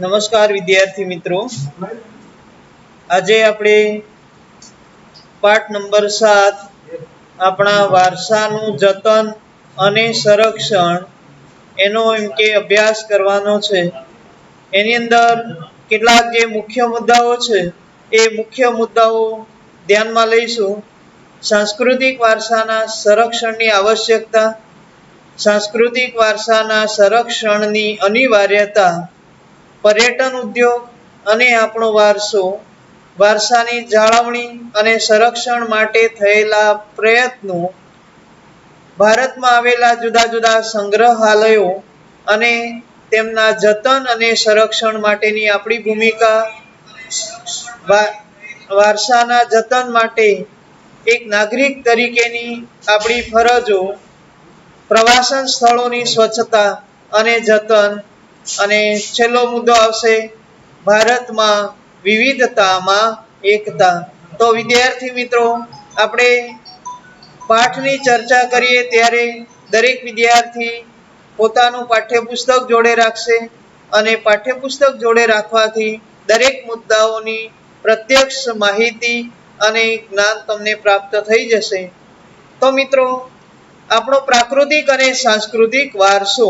નમસ્કાર વિદ્યાર્થી મિત્રો. આજે આપણે પાઠ નંબર સાત આપણા વારસાનું જતન અને સંરક્ષણ એનો એમ કે અભ્યાસ કરવાનો છે. એની અંદર કેટલાક જે મુખ્ય મુદ્દાઓ છે, એ મુખ્ય મુદ્દાઓ ધ્યાનમાં લઈશું. સાંસ્કૃતિક વારસાના સંરક્ષણની આવશ્યકતા, સાંસ્કૃતિક વારસાના સંરક્ષણની અનિવાર્યતા પર્યટન ઉદ્યોગ અને આપણો વારસો, વારસાની જાળવણી અને સંરક્ષણ માટે થયેલા પ્રયત્નો, ભારતમાં આવેલા જુદા જુદા સંગ્રહાલયો અને તેમના જતન અને સંરક્ષણ માટેની આપણી ભૂમિકા વારસાના જતન માટે એક નાગરિક તરીકેની આપણી ફરજો, પ્રવાસન સ્થળોની સ્વચ્છતા અને જતન અને છેલ્લો મુદ્દો આવશે, ભારતમાં વિવિધતામાં એકતા. તો વિદ્યાર્થી મિત્રો, આપણે પાઠની ચર્ચા કરીએ ત્યારે દરેક વિદ્યાર્થી પોતાનું પાઠ્યપુસ્તક જોડે રાખશે અને પાઠ્યપુસ્તક જોડે રાખવાથી દરેક મુદ્દાઓની પ્રત્યક્ષ માહિતી અને જ્ઞાન તમને પ્રાપ્ત થઈ જશે. તો મિત્રો, આપણો પ્રાકૃતિક અને સાંસ્કૃતિક વારસો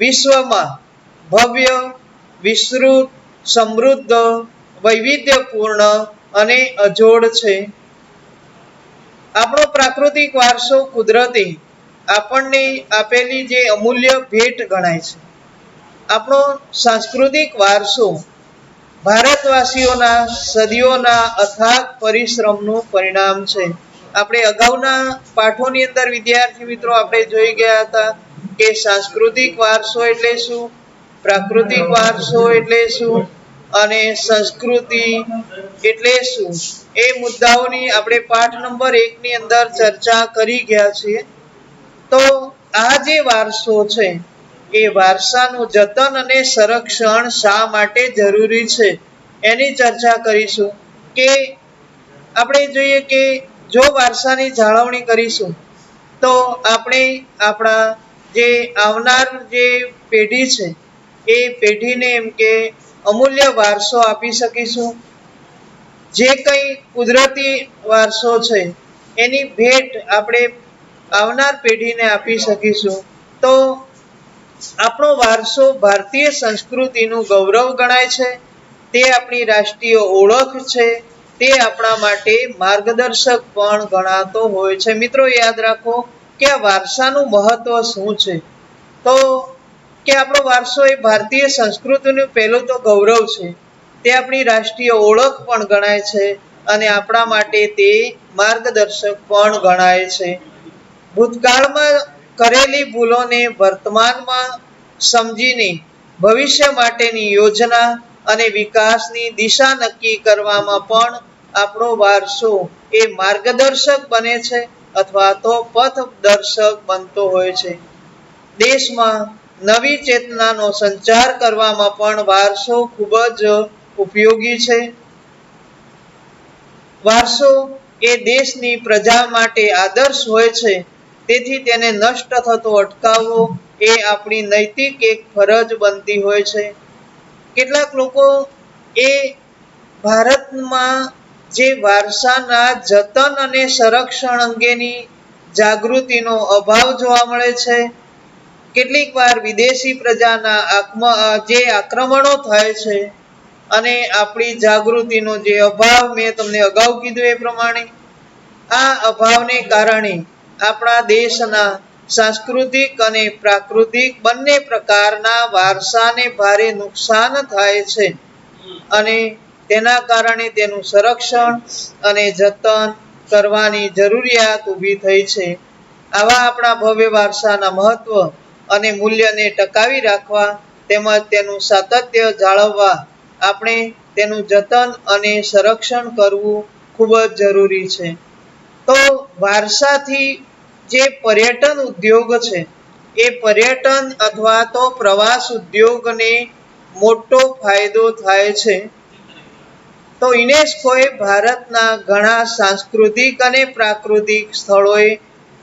વિશ્વમાં ભવ્ય, વિસ્તૃત, સમૃદ્ધ, વૈવિધ્યપૂર્ણ અને અજોડ છે. આપણો પ્રાકૃતિક વારસો કુદરતી આપણને આપેલી જે અમૂલ્ય ભેટ ગણાય છે. આપણો સાંસ્કૃતિક વારસો ભારતવાસીઓના સદીઓના અથાગ પરિશ્રમનું પરિણામ છે. આપણે અગાઉના પાઠોની અંદર વિદ્યાર્થી મિત્રો આપણે જોઈ ગયા હતા કે સાંસ્કૃતિક વારસો એટલે શું? પ્રાકૃતિક વારસો એટલે શું? અને સંસ્કૃતિ એટલે શું? એ મુદ્દાઓની આપણે પાઠ નંબર એકની અંદર ચર્ચા કરી ગયા છીએ. તો આ જે વારસો છે, એ વારસાનું જતન અને સંરક્ષણ શા માટે જરૂરી છે? એની ચર્ચા કરીશું. કે આપણે જોઈએ કે જો વારસાની જાળવણી કરીશું, તો આપણે આપણા જે આવનાર જે પેઢી છે એ પેઢીને એમ કે અમૂલ્ય વારસો આપી શકીશું. જે કંઈ કુદરતી વારસો છે, એની ભેટ આપણે આવનાર પેઢીને આપી શકીશું. તો આપણો વારસો ભારતીય સંસ્કૃતિનું ગૌરવ ગણાય છે, તે આપણી રાષ્ટ્રીય ઓળખ છે, તે આપણા માટે માર્ગદર્શક પણ ગણાતો હોય છે. મિત્રો, યાદ રાખો કે આ વારસાનું મહત્વ શું છે? તો કે આપણો વારસો એ ભારતીય સંસ્કૃતિનું પહેલું તો ગૌરવ છે. તે આપણી રાષ્ટ્રીય ઓળખ પણ ગણાય છે અને આપણા માટે તે માર્ગદર્શક પણ ગણાય છે. ભૂતકાળમાં કરેલી ભૂલોને વર્તમાનમાં સમજીને ભવિષ્ય માટેની યોજના અને વિકાસની દિશા નક્કી કરવામાં પણ આપણો વારસો એ માર્ગદર્શક બને છે અથવા તો પથદર્શક બનતો હોય છે. દેશમાં નવી ચેતનાનો સંચાર કરવામાં પણ વારસો ખૂબ જ ઉપયોગી છે. વારસો એ દેશની પ્રજા માટે આદર્શ હોય છે, તેથી તેને નષ્ટ થતો અટકાવવો એ આપણી નૈતિક એક ફરજ બનતી હોય છે. કેટલાક લોકો એ ભારતમાં જે વારસાના જતન અને સંરક્ષણ અંગેની જાગૃતિનો અભાવ જોવા મળે છે કેટલીક વાર વિદેશી પ્રજાના જે આક્રમણો થાય છે અને આપણી જાગૃતિનો જે અભાવ મેં તમને અગાઉ કીધું એ પ્રમાણે, આ અભાવને કારણે આપણા દેશના સાંસ્કૃતિક અને પ્રાકૃતિક બંને પ્રકારના વારસાને ભારે નુકસાન થાય છે અને તેના કારણે તેનું સંરક્ષણ અને જતન કરવાની જરૂરિયાત ઊભી થઈ છે. આવા આપણા ભવ્ય વારસાના મહત્વ અને મૂલ્યને ટકાવી રાખવા તેમજ તેનું સાતત્ય જાળવવા આપણે તેનું જતન અને સંરક્ષણ કરવું ખૂબ જ જરૂરી છે. તો વારસાથી જે પર્યટન ઉદ્યોગ છે, એ પર્યટન અથવા તો પ્રવાસ ઉદ્યોગને મોટો ફાયદો થાય છે. તો યુનેસ્કોએ ભારતના ઘણા સાંસ્કૃતિક અને પ્રાકૃતિક સ્થળોએ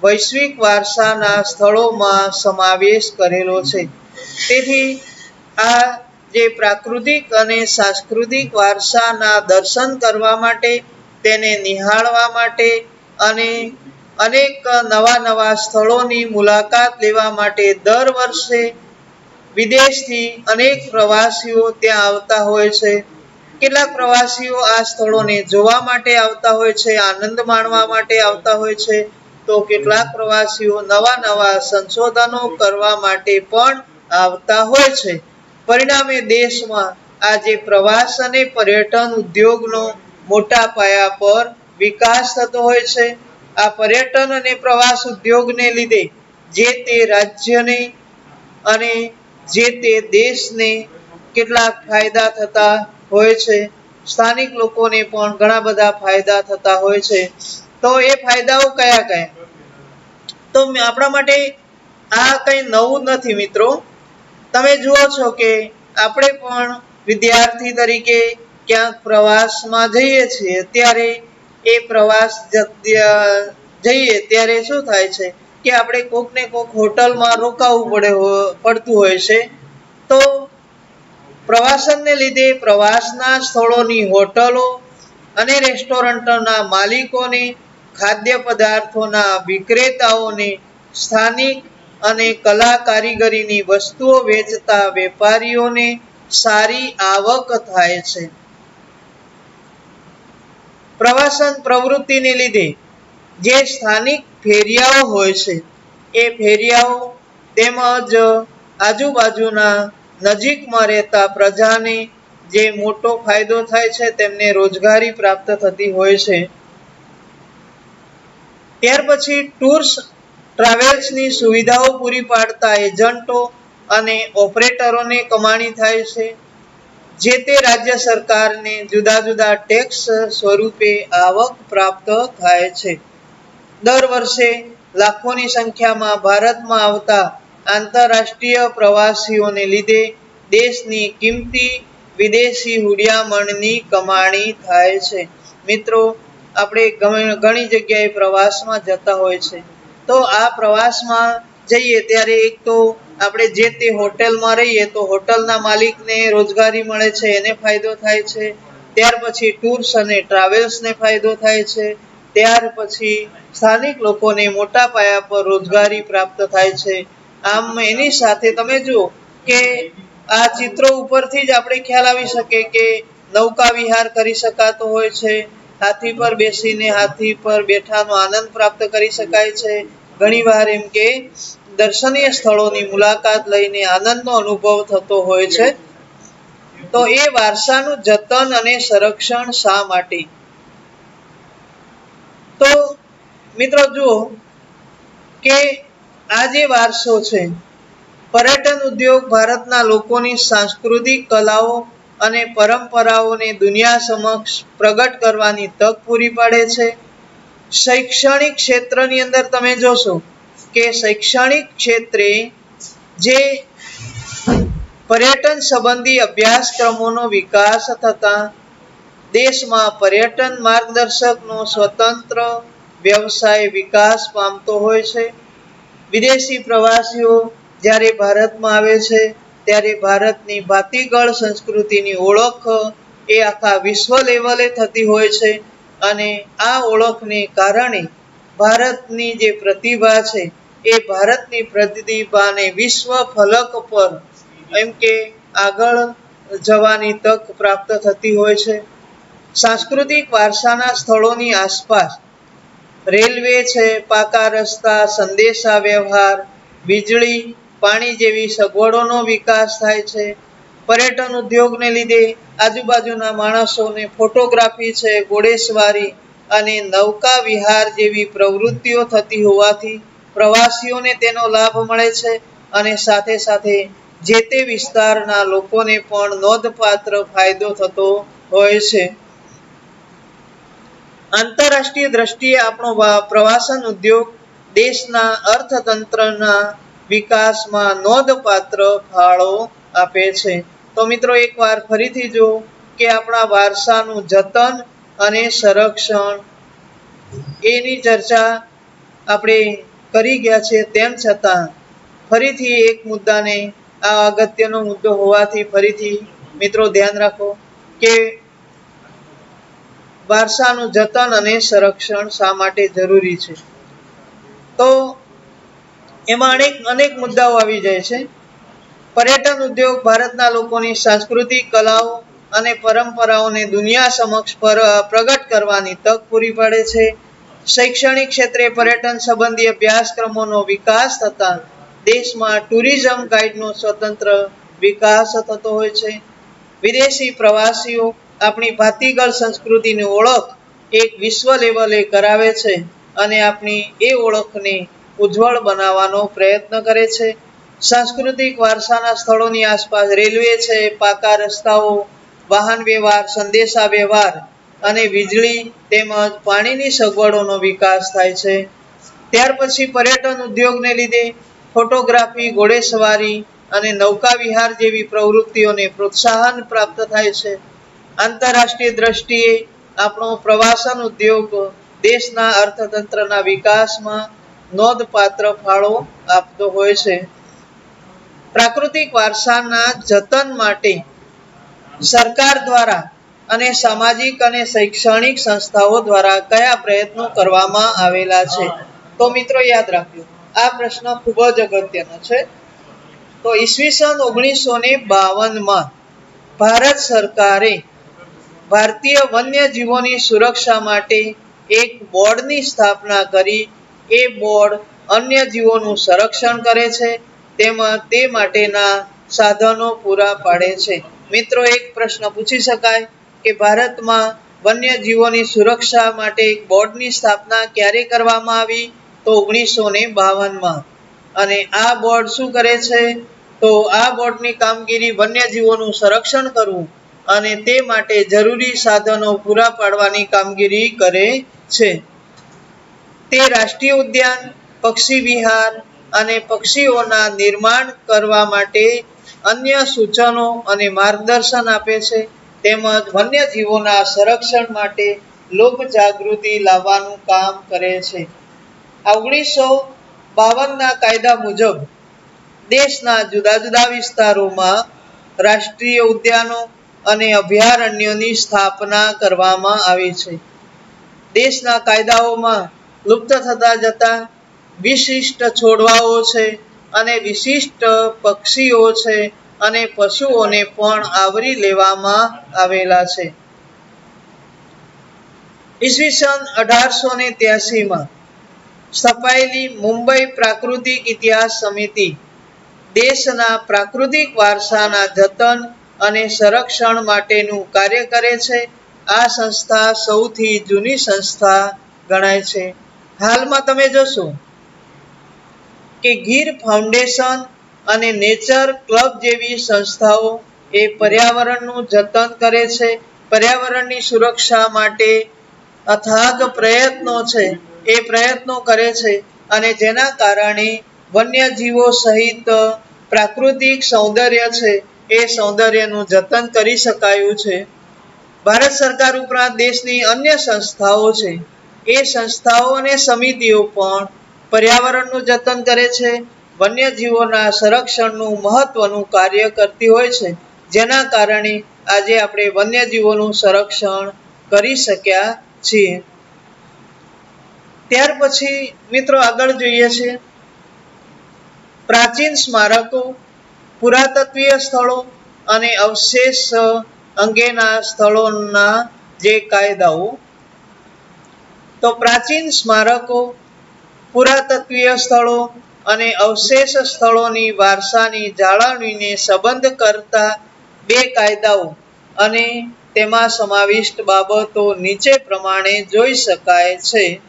વૈશ્વિક વારસાના સ્થળોમાં સમાવેશ કરેલો છે. તેથી આ જે પ્રાકૃતિક અને સાંસ્કૃતિક વારસાના દર્શન કરવા માટે, તેને નિહાળવા માટે અને અનેક નવા નવા સ્થળોની મુલાકાત લેવા માટે દર વર્ષે વિદેશથી અનેક પ્રવાસીઓ ત્યાં આવતા હોય છે. કેટલાક પ્રવાસીઓ આ સ્થળોને જોવા માટે આવતા હોય છે, આનંદ માણવા માટે આવતા હોય છે તો કેટલાક પ્રવાસીઓ નવા નવા સંશોધનો કરવા માટે પણ આવતા હોય છે. પરિણામે દેશમાં આજે પ્રવાસ અને પર્યટન ઉદ્યોગનો મોટા પાયા પર વિકાસ થતો હોય છે. આ પર્યટન અને પ્રવાસ ઉદ્યોગને લીધે જે તે રાજ્યને અને જે તે દેશને કેટલાક ફાયદા થતા હોય છે. સ્થાનિક લોકોને પણ ઘણા બધા ફાયદા થતા હોય છે. તો એ ફાયદાઓ કયા કયા? તો આપણા માટે આ કંઈ નવું નથી મિત્રો. તમે જુઓ છો કે આપણે પણ વિદ્યાર્થી તરીકે ક્યાંક પ્રવાસમાં જઈએ છીએ, ત્યારે એ પ્રવાસ જઈએ ત્યારે શું થાય છે કે આપણે કોક ને કોક હોટલમાં રોકાવું પડે પડતું હોય છે. તો પ્રવાસનને લીધે પ્રવાસના સ્થળોની હોટલો અને રેસ્ટોરન્ટના માલિકોને ખાદ્ય પદાર્થોના વિક્રેતાઓને સ્થાનિક અને કલા કારીગરીની વસ્તુઓ વેચતા વેપારીઓને સારી આવક થાય છે. પ્રવાસન પ્રવૃત્તિને લીધે જે સ્થાનિક ફેરિયાઓ હોય છે, એ ફેરિયાઓ તેમજ આજુબાજુના નજીકમાં રહેતા પ્રજાને જે મોટો ફાયદો થાય છે, તેમને રોજગારી પ્રાપ્ત થતી હોય છે. ત્યાર પછી ટૂર્સ ટ્રાવેલ્સની સુવિધાઓ પૂરી પાડતા એજન્ટો અને ઓપરેટરોને કમાણી થાય છે, જે તે રાજ્ય સરકારને જુદા જુદા ટેક્સ સ્વરૂપે આવક પ્રાપ્ત થાય છે. દર વર્ષે લાખોની સંખ્યામાં ભારતમાં આવતા આંતરરાષ્ટ્રીય પ્રવાસીઓને લીધે દેશની કિંમતી વિદેશી હુડિયામણની કમાણી થાય છે. મિત્રો આપણે ઘણી જગ્યાએ પ્રવાસમાં જતા હોય છે. તો આ પ્રવાસમાં જઈએ ત્યારે એક તો આપણે જે તે હોટેલમાં રહીએ તો હોટલના માલિકને રોજગારી મળે છે, એને ફાયદો થાય છે. ત્યાર પછી ટૂર્સ અને ટ્રાવેલ્સને ફાયદો થાય છે. ત્યાર પછી સ્થાનિક લોકોને મોટા પાયા પર રોજગારી પ્રાપ્ત થાય છે. આમ એની સાથે તમે જુઓ કે આ ચિત્રો ઉપરથી જ આપણે ખ્યાલ આવી શકે કે નૌકા વિહાર કરી શકાતો હોય છે. હાથી પર બેસીને હાથી પર બેઠાનો આનંદ પ્રાપ્ત કરી શકાય છે. ઘણીવાર એમ કે દર્શનીય સ્થળોની મુલાકાત લઈને આનંદનો અનુભવ થતો હોય છે. તો એ વારસાનું જતન અને સંરક્ષણ શા માટે? તો મિત્રો જુઓ કે આ જે વારસો છે, પર્યટન ઉદ્યોગ ભારતના લોકોની સાંસ્કૃતિક કલાઓ અને પરંપરાઓને દુનિયા સમક્ષ પ્રગટ કરવાની તક પૂરી પાડે છે. શૈક્ષણિક ક્ષેત્રની અંદર તમે જોશો કે શૈક્ષણિક ક્ષેત્રે જે પર્યટન સંબંધી અભ્યાસક્રમોનો વિકાસ થતા દેશમાં પર્યટન માર્ગદર્શકનો સ્વતંત્ર વ્યવસાય વિકાસ પામતો હોય છે. વિદેશી પ્રવાસીઓ જ્યારે ભારતમાં આવે છે ત્યારે ભારતની ભાતીગળ સંસ્કૃતિની ઓળખ એ આખા વિશ્વ લેવલે થતી હોય છે અને આ ઓળખને કારણે ભારતની જે પ્રતિભા છે એ ભારતની પ્રતિભાને વિશ્વ ફલક પર એમ કે આગળ જવાની તક પ્રાપ્ત થતી હોય છે. સાંસ્કૃતિક વારસાના સ્થળોની આસપાસ રેલવે છે, પાકા રસ્તા સંદેશા વ્યવહાર વીજળી પાણી જેવી સગવડોનો વિકાસ થાય છે. પર્યટન ઉદ્યોગને લીધે આજુબાજુના માણસોને ફોટોગ્રાફી છે, ઘોડેસવારી અને નૌકા વિહાર જેવી પ્રવૃત્તિઓ થતી હોવાથી પ્રવાસીઓને તેનો લાભ મળે છે અને સાથે સાથે જે તે વિસ્તારના લોકોને પણ નોંધપાત્ર ફાયદો થતો હોય છે. આંતરરાષ્ટ્રીય દ્રષ્ટિએ આપણો પ્રવાસન ઉદ્યોગ દેશના અર્થતંત્રના વિકાસમાં નોંધપાત્ર ફાળો આપે છે. તો મિત્રો એકવાર ફરીથી જો કે આપણા વારસાનું જતન અને સંરક્ષણ એની ચર્ચા આપણે કરી ગયા છે. તેમ છતાં ફરીથી એક મુદ્દાને આ અગત્યનો મુદ્દો હોવાથી ફરીથી મિત્રો ધ્યાન રાખો કે વારસાનું જતન અને સંરક્ષણ શા માટે જરૂરી છે? તો એમાં અનેક અનેક મુદ્દાઓ આવી જાય છે. પર્યટન ઉદ્યોગ ભારતના લોકોની સાંસ્કૃતિક કલાઓ અને પરંપરાઓને દુનિયા સમક્ષ પર પ્રગટ કરવાની તક પૂરી પાડે છે. શૈક્ષણિક ક્ષેત્રે પર્યટન સંબંધી અભ્યાસક્રમોનો વિકાસ થતા દેશમાં ટુરિઝમ ગાઈડનો સ્વતંત્ર વિકાસ થતો હોય છે. વિદેશી પ્રવાસીઓ આપણી ભાતીગળ સંસ્કૃતિની ઓળખ એક વિશ્વ લેવલે કરાવે છે અને આપણી એ ઓળખને ઉજ્જવળ બનાવવાનો પ્રયત્ન કરે છે. સાંસ્કૃતિક વારસાના સ્થળોની આસપાસ રેલવે છે, પાકા રસ્તાઓ, વાહન વ્યવહાર, સંદેશા વ્યવહાર અને વીજળી તેમજ પાણીની સગવડોનો વિકાસ થાય છે. ત્યાર પછી પર્યટન ઉદ્યોગને લીધે ફોટોગ્રાફી, ઘોડેસવારી અને નૌકા વિહાર જેવી પ્રવૃત્તિઓને પ્રોત્સાહન પ્રાપ્ત થાય છે. આંતરરાષ્ટ્રીય દ્રષ્ટિએ આપણો પ્રવાસન ઉદ્યોગ દેશના અર્થતંત્રના વિકાસમાં નોંધપાત્ર ફાળો આપતો હોય છે. પ્રાકૃતિક વારસાના જતન માટે સરકાર દ્વારા અને સામાજિક અને શૈક્ષણિક સંસ્થાઓ દ્વારા કયા પ્રયત્નો કરવામાં આવેલા છે? તો મિત્રો યાદ રાખજો, આ પ્રશ્ન ખૂબ જ અગત્યનો છે. તો ઈસવીસન ઓગણીસો ને બાવનમાં ભારત સરકારે ભારતીય વન્યજીવોની સુરક્ષા માટે એક બોર્ડની સ્થાપના કરી એ બોર્ડ અન્ય જીવોનું સંરક્ષણ કરે છે, તેમાં તે માટેના સાધનો પૂરા પાડે છે. મિત્રો, એક પ્રશ્ન પૂછી શકાય કે ભારતમાં વન્યજીવોની સુરક્ષા માટે એક બોર્ડની સ્થાપના ક્યારે કરવામાં આવી? તો ઓગણીસો ને બાવનમાં. અને આ બોર્ડ શું કરે છે? તો આ બોર્ડની કામગીરી વન્યજીવોનું સંરક્ષણ કરવું અને તે માટે જરૂરી સાધનો પૂરા પાડવાની કામગીરી કરે છે. તે રાષ્ટ્રીય ઉદ્યાન, પક્ષી વિહાર અને પક્ષીઓના નિર્માણ કરવા માટે અન્ય સૂચનો અને માર્ગદર્શન આપે છે. તેમજ વન્યજીવોના સંરક્ષણ માટે લોક જાગૃતિ લાવવાનું કામ કરે છે. ઓગણીસો બાવનના કાયદા મુજબ દેશના જુદા જુદા વિસ્તારોમાં રાષ્ટ્રીય ઉદ્યાનો અને અભયારણ્યોની સ્થાપના કરવામાં આવી છે. દેશના કાયદાઓમાં લુપ્ત થતા જતા વિશિષ્ટ છોડવાઓ છે અને વિશિષ્ટ પક્ષીઓ છે અને પશુઓને પણ આવરી લેવામાં આવેલા છે. ઈસવીસન અઢારસો ને ત્યાસીમાં સ્થપાયેલી મુંબઈ પ્રાકૃતિક ઇતિહાસ સમિતિ દેશના પ્રાકૃતિક વારસાના જતન અને સંરક્ષણ માટેનું કાર્ય કરે છે. આ સંસ્થા સૌથી જૂની સંસ્થા ગણાય છે. હાલમાં તમે જોશો કે ગીર ફાઉન્ડેશન અને નેચર ક્લબ જેવી સંસ્થાઓ એ પર્યાવરણનું જતન કરે છે. પર્યાવરણની સુરક્ષા માટે અથાગ પ્રયત્નો છે. એ પ્રયત્નો કરે છે અને જેના કારણે વન્યજીવો સહિત પ્રાકૃતિક સૌંદર્ય છે એ સૌંદર્યનું જતન કરી શકાયું છે. ભારત સરકાર ઉપરાંત દેશની અન્ય સંસ્થાઓ છે. એ સંસ્થાઓ અને સમિતિઓ પણ પર્યાવરણનું જતન કરે છે, વન્યજીવોના સંરક્ષણનું મહત્વનું કાર્ય કરતી હોય છે. જેના કારણે આજે આપણે વન્યજીવોનું સંરક્ષણ કરી શક્યા છીએ. ત્યાર પછી મિત્રો આગળ જોઈએ છે. પ્રાચીન સ્મારકો, પુરાતત્વીય સ્થળો અને અવશેષ અંગેના સ્થળોના જે કાયદાઓ તો પ્રાચીન સ્મારકો, પુરાતત્વીય સ્થળો અને અવશેષ સ્થળોની વારસાની જાળવણીને સંબંધ કરતા બે કાયદાઓ અને તેમાં સમાવિષ્ટ બાબતો નીચે પ્રમાણે જોઈ શકાય છે.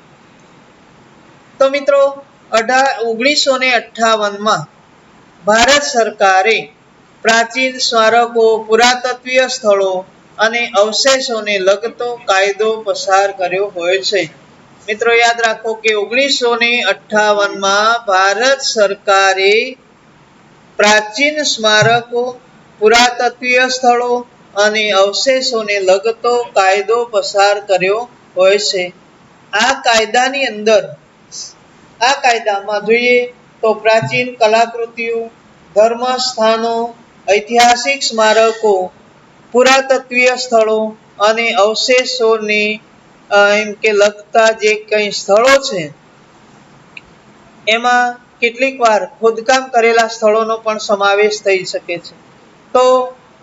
તો મિત્રો, અઢાર ઓગણીસો ને અઠ્ઠાવનમાં ભારત સરકારે પ્રાચીન સ્મારકો, પુરાતત્વીય સ્થળો અને અવશેષોને લગતો કાયદો પસાર કર્યો હોય છે. મિત્રો, યાદ રાખો કે ઓગણીસો ને અઠ્ઠાવનમાં ભારત સરકારે પ્રાચીન સ્મારકો, પુરાતત્વીય સ્થળો અને અવશેષોને લગતો કાયદો પસાર કર્યો હોય છે. આ કાયદાની અંદર, આ કાયદામાં જોઈએ તો પ્રાચીન કલાકૃતિઓ ધર્મ સ્થાનો ઐતિહાસિક સ્મારકો પુરાતત્વીય સ્થળો અને અવશેષોને એમ કે લગતા જે કંઈ સ્થળો છે, એમાં કેટલીક વાર ખોદકામ કરેલા સ્થળોનો પણ સમાવેશ થઈ શકે છે. તો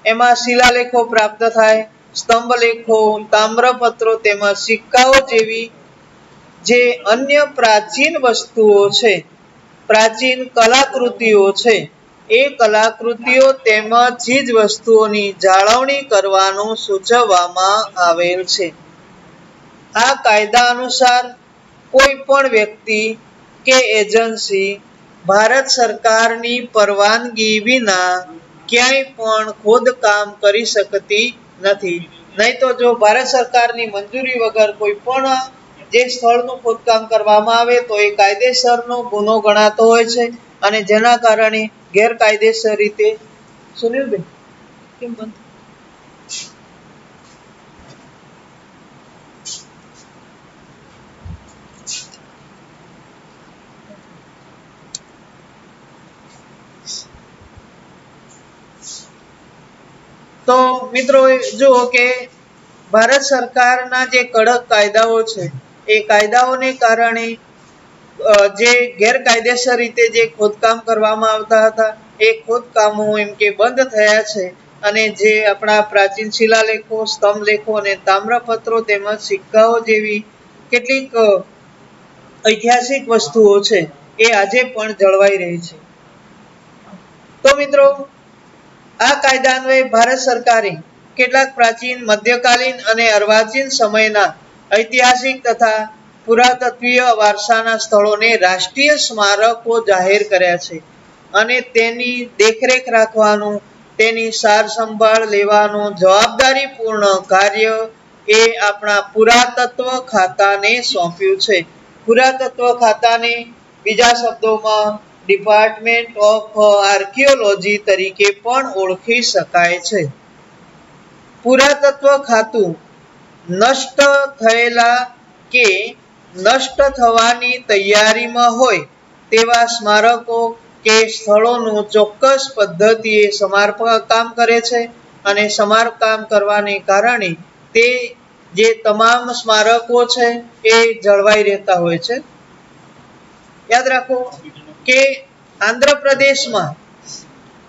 એમાં શિલાલેખો પ્રાપ્ત થાય, સ્તંભલેખો, તામ્રપત્રો તેમજ સિક્કાઓ જેવી જે અન્ય પ્રાચીન વસ્તુઓ છે, પ્રાચીન કલાકૃતિઓ છે એ કલાકૃતિઓ તેમજ ચીજ વસ્તુઓની જાળવણી કરવાનું સૂચવવામાં આવેલ છે. આ કાયદા અનુસાર કોઈ પણ વ્યક્તિ કે એજન્સી ભારત સરકારની પરવાનગી વિના ક્યાંય પણ ખોદકામ કરી શકતી નથી. નહીં તો જો ભારત સરકારની મંજૂરી વગર કોઈ પણ જે સ્થળનું ખોદકામ કરવામાં આવે તો એ કાયદેસરનો ગુનો ગણાતો હોય છે અને જેના કારણે ગેરકાયદેસર રીતે. સુનિલભાઈ કેમ બંધ? તો મિત્રો જુઓ કે ભારત સરકારના જે કડક કાયદાઓ છે, એ કાયદાઓને કારણે જે ગેરકાયદેસર રીતે જે ખોદકામ કરવામાં આવતા હતા, એ ખોદકામો એમ કે બંધ થયા છે અને જે આપણા પ્રાચીન શિલાલેખો, સ્તંભલેખો અને તામ્રપત્રો તેમજ સિક્કાઓ જેવી કેટલીક ઐતિહાસિક વસ્તુઓ છે, એ આજે પણ જળવાઈ રહી છે. તો મિત્રો, આ કાયદા અન્વયે ભારત સરકારે કેટલાક પ્રાચીન, મધ્યકાલીન અને અર્વાચીન સમયના ઐતિહાસિક તથા પુરાતત્વીય વારસાના સ્થળોને રાષ્ટ્રીય સ્મારકો જાહેર કર્યા છે અને તેની દેખરેખ રાખવાનું, તેની સાર સંભાળ લેવાનું જવાબદારીપૂર્ણ કાર્ય એ આપણા પુરાતત્વ ખાતાને સોંપ્યું છે. પુરાતત્વ ખાતાને બીજા શબ્દોમાં ડિપાર્ટમેન્ટ ઓફ આર્કિયોલોજી તરીકે પણ ઓળખી શકાય છે. પુરાતત્વ ખાતું નષ્ટ થયેલા કે નષ્ટ થવાની તૈયારીમાં હોય તેવા સ્મારકો કે સ્થળોનું ચોક્કસ પદ્ધતિએ સમારકામ કરે છે અને સમારકામ કરવાને કારણે તે જે તમામ સ્મારકો છે એ જળવાઈ રહેતા હોય છે. યાદ રાખો કે આંધ્રપ્રદેશમાં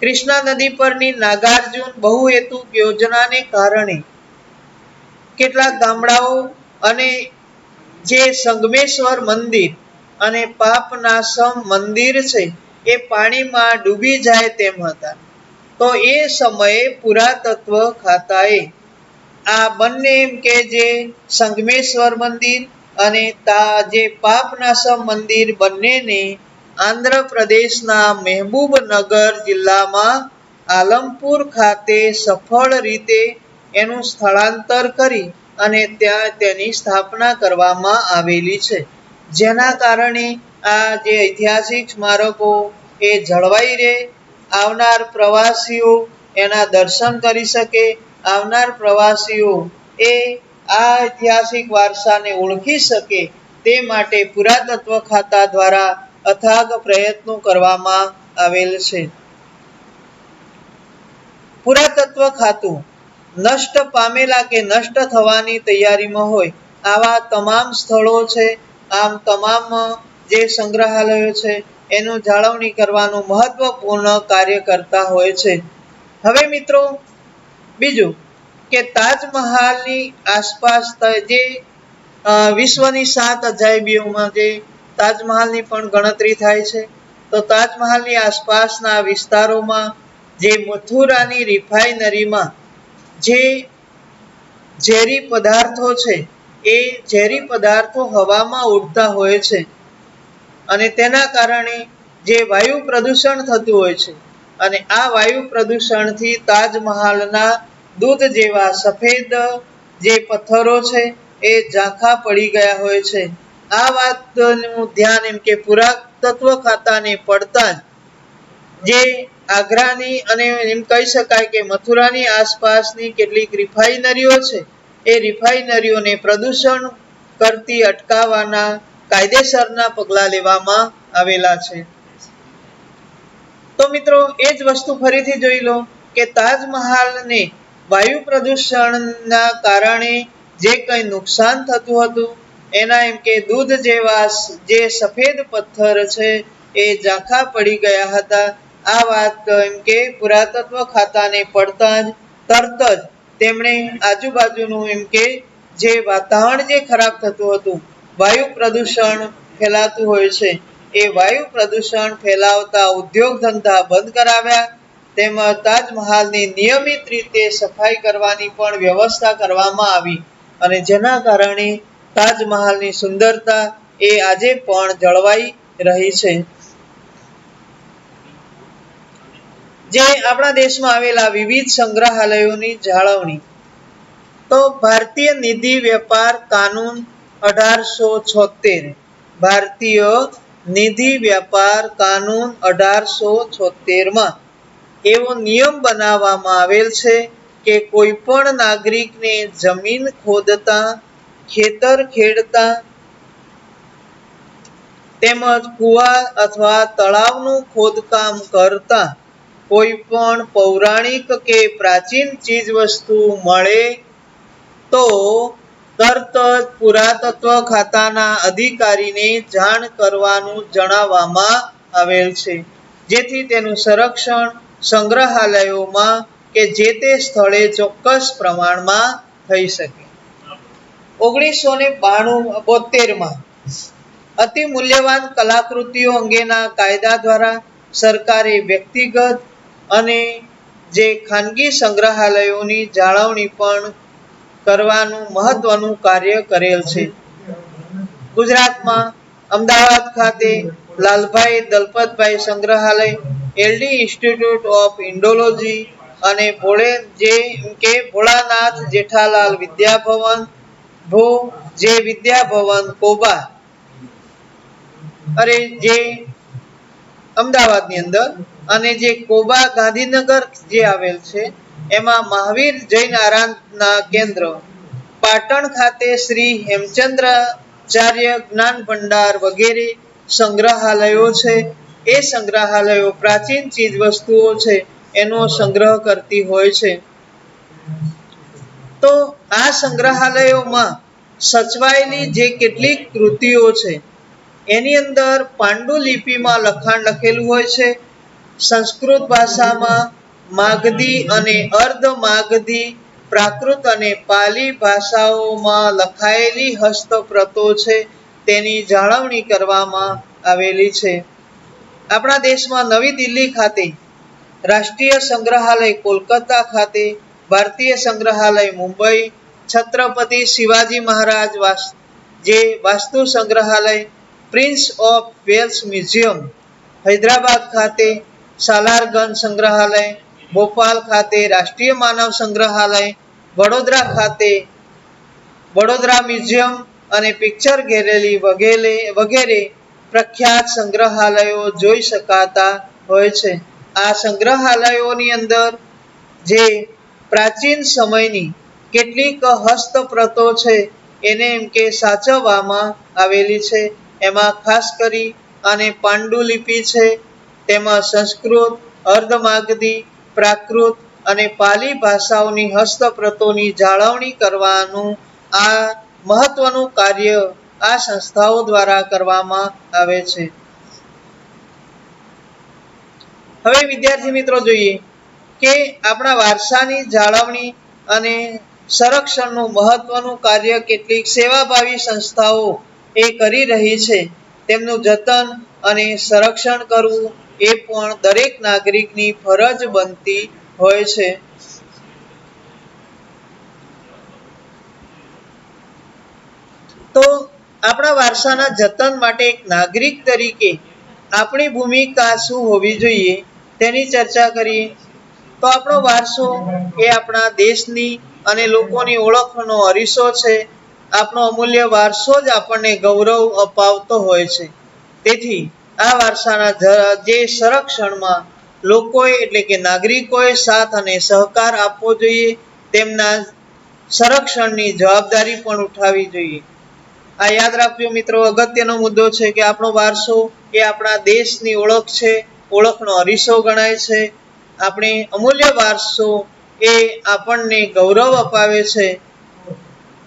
કૃષ્ણા નદી પરની નાગાર્જુન બહુહેતુક યોજનાને કારણે કેટલાક ગામડાઓ અને જે સંગમેશ્વર મંદિર અને પાપનાશમ મંદિર છે, એ પાણીમાં ડૂબી જાય તેમ હતા. તો એ સમયે પુરાતત્વ ખાતાએ આ બંને એમ કે જે સંગમેશ્વર મંદિર અને તા જે પાપનાશમ મંદિર બંનેને આંધ્રપ્રદેશના મહેબૂબનગર જિલ્લામાં આલમપુર ખાતે સફળ રીતે એનું સ્થળાંતર કરી અને ત્યાં તેની સ્થાપના કરવામાં આવેલી છે. જેના કારણે આ જે ઐતિહાસિક સ્મારકો એ જળવાઈ રહે, આવનાર પ્રવાસીઓ એના દર્શન કરી શકે, આવનાર પ્રવાસીઓ એ આ ઐતિહાસિક વારસાને ઓળખી શકે તે માટે પુરાતત્વ ખાતા દ્વારા અથાગ પ્રયત્નો કરવામાં આવેલ છે. પુરાતત્વ ખાતું નષ્ટ પામેલા કે નષ્ટ થવાની તૈયારીમાં હોય, આવા તમામ સ્થળો છે, આમ તમામ જે સંગ્રહાલયો છે, એનું જાળવણી કરવાનું મહત્વપૂર્ણ કાર્ય કરતા હોય છે. હવે મિત્રો, બીજું કે તાજમહાલની આસપાસ જે વિશ્વની સાત અજાયબીઓમાં જે તાજમહાલની પણ ગણતરી થાય છે, તો તાજમહાલની આસપાસના વિસ્તારોમાં જે મથુરાની રિફાઇનરીમાં જે ઝેરી પદાર્થો છે, એ ઝેરી પદાર્થો હવામાં ઉડતા હોય છે અને તેના કારણે જે વાયુ પ્રદૂષણ થતું હોય છે અને આ વાયુ પ્રદૂષણથી તાજમહાલના દૂધ જેવા સફેદ જે પથ્થરો છે, એ ઝાંખા પડી ગયા હોય છે. આ વાતનું ધ્યાન એમ કે પુરાતત્વ ખાતાને પડતા જ જે આગ્રાની અને એમ કહી શકાય કે મથુરાની આસપાસની કેટલીક રિફાઇનરીઓ છે, એ રિફાઇનરીઓને પ્રદૂષણ કરતી અટકાવવાના કાયદેસરના પગલાં લેવામાં આવેલા છે. તો મિત્રો, એ જ વસ્તુ ફરીથી જોઈ લો કે તાજમહાલને વાયુ પ્રદૂષણના કારણે જે કંઈ નુકસાન થતું હતું, એના એમ કે દૂધ જેવા જે સફેદ પથ્થર છે, એ ઝાંખા પડી ગયા હતા. આ વાત એમ કે પુરાતત્વ ખાતાને પડતા જ, તરત જ તેમણે આજુબાજુનું એમ કે જે વાતાવરણ જે ખરાબ થતું હતું, વાયુ પ્રદૂષણ ફેલાતું હોય છે, એ વાયુ પ્રદૂષણ ફેલાવતા ઉદ્યોગ ધંધા બંધ કરાવ્યા, તેમજ તાજમહાલની નિયમિત રીતે સફાઈ કરવાની પણ વ્યવસ્થા કરવામાં આવી અને જેના કારણે તાજમહાલની સુંદરતા એ આજે પણ જળવાઈ રહી છે. જે આપણા દેશમાં આવેલા વિવિધ સંગ્રહાલયોની જાળવણી. તો ભારતીય નિધિ વેપાર કાનૂન અઢારસો છોતેર ભારતીય નિધિ વેપાર કાનૂન અઢારસો છોતેરમાં એવો નિયમ બનાવવામાં આવેલ છે કે કોઈ પણ નાગરિકને જમીન ખોદતા, ખેતર ખેડતા, તેમજ કુવા અથવા તળાવનું ખોદકામ કરતા કોઈ પણ પૌરાણિક કે પ્રાચીન ચીજ વસ્તુ મળે તો તરત જ પુરાતત્વ ખાતાના અધિકારીને જાણ કરવાનું જણાવવામાં આવેલ છે. જેથી તેનું સંરક્ષણ સંગ્રહાલયોમાં કે જે તે સ્થળે ચોક્કસ પ્રમાણમાં થઈ શકે. ઓગણીસો ને બાણું બોતેરમાં અતિ મૂલ્યવાન કલાકૃતિઓ અંગેના કાયદા દ્વારા સરકારે વ્યક્તિગત અને જે ખાનગી સંગ્રહાલયોની જાળવણી પણ કરવાનું મહત્વનું કાર્ય કરેલ છે. ગુજરાતમાં અમદાવાદ ખાતે લાલભાઈ દલપતભાઈ સંગ્રહાલય એલડી ઇન્સ્ટિટ્યૂટ ઓફ ઇન્ડોલોજી અને ભોળે જે કે ભોળાનાથ જેઠાલાલ વિદ્યાભવન, ભો જે વિદ્યાભવન, કોબા અરે જે અમદાવાદની અંદર અને જે કોબા ગાંધીનગર જે આવેલ છે, એમાં મહાવીર જૈન આરાધના કેન્દ્ર, પાટણ ખાતે શ્રી હેમચંદ્રાચાર્ય જ્ઞાન ભંડાર વગેરે સંગ્રહાલયો છે. એ સંગ્રહાલયો પ્રાચીન ચીજ વસ્તુઓ છે, એનો સંગ્રહ કરતી હોય છે. તો આ સંગ્રહાલયોમાં સચવાયેલી જે કેટલીક કૃતિઓ છે, એની અંદર પાંડુલિપિમાં લખાણ લખેલું હોય છે. સંસ્કૃત ભાષામાં માગધી અને અર્ધ માગધી પ્રાકૃત અને પાલી ભાષાઓમાં લખાયેલી હસ્તપ્રતો છે તેની જાળવણી કરવામાં આવેલી છે. આપણા દેશમાં નવી દિલ્હી ખાતે રાષ્ટ્રીય સંગ્રહાલય કોલકાતા ખાતે, ભારતીય સંગ્રહાલય મુંબઈ, છત્રપતિ શિવાજી મહારાજ જે Vastu Sangrahalaya Prince of Wales museum, Hyderabad ખાતે સાલારગંજ સંગ્રહાલય, ભોપાલ ખાતે રાષ્ટ્રીય માનવ સંગ્રહાલય, વડોદરા ખાતે વડોદરા મ્યુઝિયમ અને પિક્ચર ગેલેરી વગેરે વગેરે પ્રખ્યાત સંગ્રહાલયો જોઈ શકાતા હોય છે. આ સંગ્રહાલયોની અંદર જે પ્રાચીન સમયની કેટલીક હસ્તપ્રતો છે, એને એમ કે સાચવવામાં આવેલી છે. એમાં ખાસ કરી અને પાંડુલિપિ છે તેમાં સંસ્કૃત, અર્ધમાગધી, પ્રાકૃત અને પાલી ભાષાઓની હસ્તપ્રતોની જાળવણી કરવાનું આ મહત્વનું કાર્ય આ સંસ્થાઓ દ્વારા કરવામાં આવે છે. હવે વિદ્યાર્થી મિત્રો જોઈએ કે આપણા વારસાની જાળવણી અને સંરક્ષણનું મહત્વનું કાર્ય કેટલીક સેવાભાવી સંસ્થાઓ એ કરી રહી છે. તેમનું જતન અને સંરક્ષણ કરવું એ પણ દરેક નાગરિકની ફરજ બનતી હોય છે. તો આપણા વારસાના જતન માટે એક નાગરિક તરીકે આપણી ભૂમિકા શું હોવી જોઈએ તેની ચર્ચા કરીએ. તો આપણો વારસો એ આપણા દેશની અને લોકોની ઓળખનો અરીસો છે. આપણો અમૂલ્ય વારસો જ આપણને ગૌરવ અપાવતો હોય છે. તેથી આ વારસાના જે સંરક્ષણમાં લોકોએ એટલે કે નાગરિકોએ સાથ અને સહકાર આપવો જોઈએ, તેમના સંરક્ષણની જવાબદારી પણ ઉઠાવવી જોઈએ. આ યાદ રાખજો મિત્રો, અગત્યનો મુદ્દો છે કે આપણો વારસો એ આપણા દેશની ઓળખ છે, ઓળખનો અરીસો ગણાય છે. આપણે અમૂલ્ય વારસો એ આપણને ગૌરવ અપાવે છે.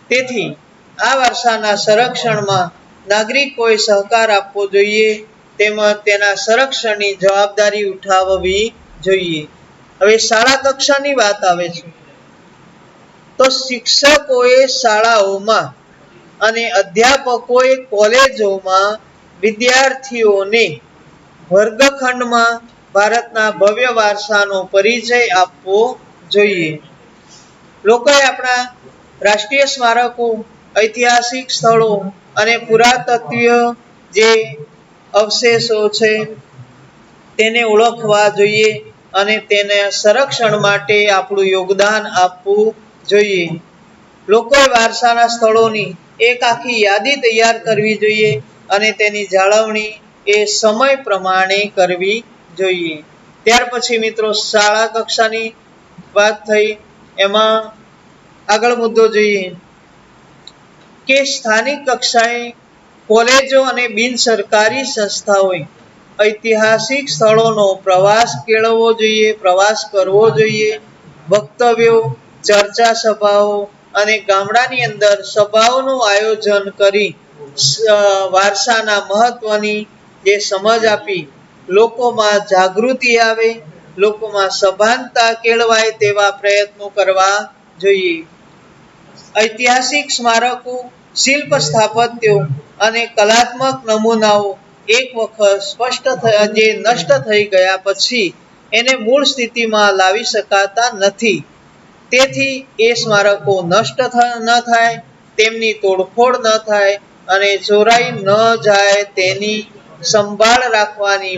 તેથી આ વારસાના સંરક્ષણમાં નાગરિકોએ સહકાર આપવો જોઈએ. તેમજ તેના સંરક્ષણની જવાબદારી ઉઠાવવી જોઈએ. હવે શાળા કક્ષાની વાત આવે છે. તો શિક્ષકોએ શાળાઓમાં અને અધ્યાપકોએ કોલેજોમાં વિદ્યાર્થીઓને વર્ગખંડમાં ભારતના ભવ્ય વારસાનો પરિચય આપવો જોઈએ. લોકોએ આપણા રાષ્ટ્રીય સ્મારકો, ઐતિહાસિક સ્થળો અને પુરાતત્વીય જે અવશેષો છે. તેને ઓળખવા જોઈએ અને તેને સંરક્ષણ માટે આપણું યોગદાન આપવું જોઈએ. લોકોએ વારસાના સ્થળોની એક આખી યાદી તૈયાર કરવી જોઈએ અને તેની જાળવણી એ સમય પ્રમાણે કરવી જોઈએ. ત્યાર પછી મિત્રો શાળા કક્ષાની વાત થઈ. એમાં આગળ મુદ્દો જોઈએ. કે સ્થાનિક કક્ષાએ કોલેજો અને બિન સરકારી સંસ્થાઓએ ઐતિહાસિક સ્થળોનો પ્રવાસ કેળવવો જોઈએ, પ્રવાસ કરવો જોઈએ. વક્તવ્યો, ચર્ચા સભાઓ અને ગામડાની અંદર સભાઓનું આયોજન કરી વારસાના મહત્વની જે સમજ આપી લોકોમાં જાગૃતિ આવે, લોકોમાં સભાનતા કેળવાય તેવા પ્રયત્નો કરવા જોઈએ. ઐતિહાસિક સ્મારકો, શિલ્પ સ્થાપત્યો અને કલાત્મક નમૂનાઓ એક વખત સ્પષ્ટ જે નષ્ટ થઈ ગયા પછી એને મૂળ સ્થિતિમાં લાવી શકાતા નથી. તેથી એ સ્મારકો નષ્ટ ન થાય, તેમની તોડફોડ ન થાય અને ચોરાઈ ન જાય તેની સંભાળ રાખવાની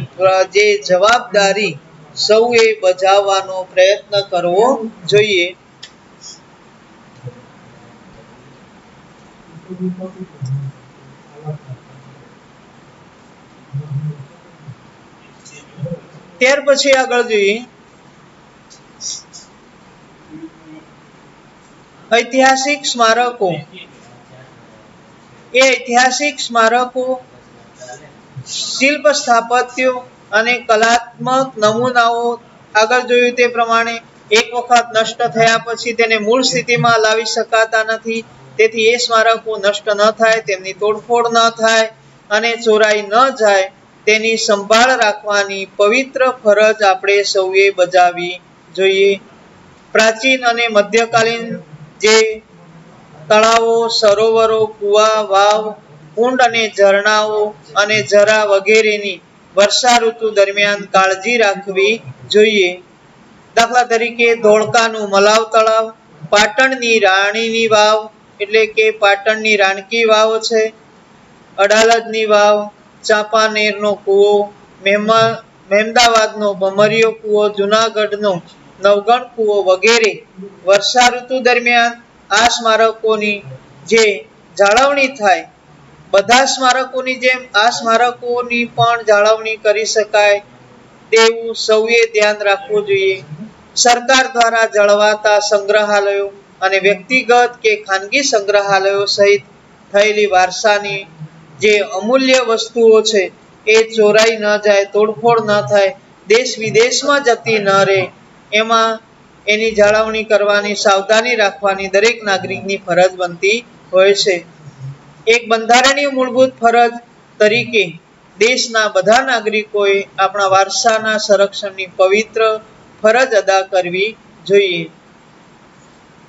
જે જવાબદારી સૌએ બજાવવાનો પ્રયત્ન કરવો જોઈએ. ત્યાર પછી આગળ જોઈએ. ઐતિહાસિક સ્મારકો. એ ઐતિહાસિક સ્મારકો, શિલ્પ સ્થાપત્યો અને કલાત્મક નમૂનાઓ આગળ જોયું તે પ્રમાણે એક વખત નષ્ટ થયા પછી તેને મૂળ સ્થિતિમાં લાવી શકાતા નથી. તેથી એ સ્મારકો નષ્ટ ન થાય, તેમની તોડફોડ ન થાય અને ચોરાઈ ન જાય. તેની સંભાળ રાખવાની પવિત્ર ફરજ આપણે સૌએ બજાવી જોઈએ. પ્રાચીન અને મધ્યકાલીન જે તળાવો, સરોવરો, કુવા, વાવ, કુંડ અને ઝરણાઓ અને ઝરા વગેરેની વર્ષા ઋતુ દરમિયાન કાળજી રાખવી જોઈએ. દાખલા તરીકે ધોળકાનું મલાવ તળાવ, પાટણની રાણીની વાવ, એટલે કે પાટણની રાણકી વાવ છે, અડાલજની વાવ ચાંપાનેરનો કૂવો મહેમા મહેમદાવાદનો ભમરિયો કૂવો, જુનાગઢનો નવગણ કૂવો વગેરે વર્ષા ઋતુ દરમિયાન આ સ્મારકોની જે જાળવણી થાય, બધા સ્મારકોની જેમ આ સ્મારકોની પણ જાળવણી કરી શકાય તેવું સૌએ ધ્યાન રાખવું જોઈએ. સરકાર દ્વારા જળવાતા સંગ્રહાલયો અને વ્યક્તિગત કે ખાનગી સંગ્રહાલયો સહિત થયેલી વારસાની જે અમૂલ્ય વસ્તુઓ છે, એ ચોરાઈ ન જાય, તોડફોડ ન થાય, દેશ વિદેશમાં જતી ન રહે, એમાં એની જાળવણી કરવાની, સાવધાની રાખવાની દરેક નાગરિકની ફરજ બનતી હોય છે. એક બંધારણીય મૂળભૂત ફરજ તરીકે દેશના બધા નાગરિકોએ આપણા વારસાના સંરક્ષણની પવિત્ર ફરજ અદા કરવી જોઈએ.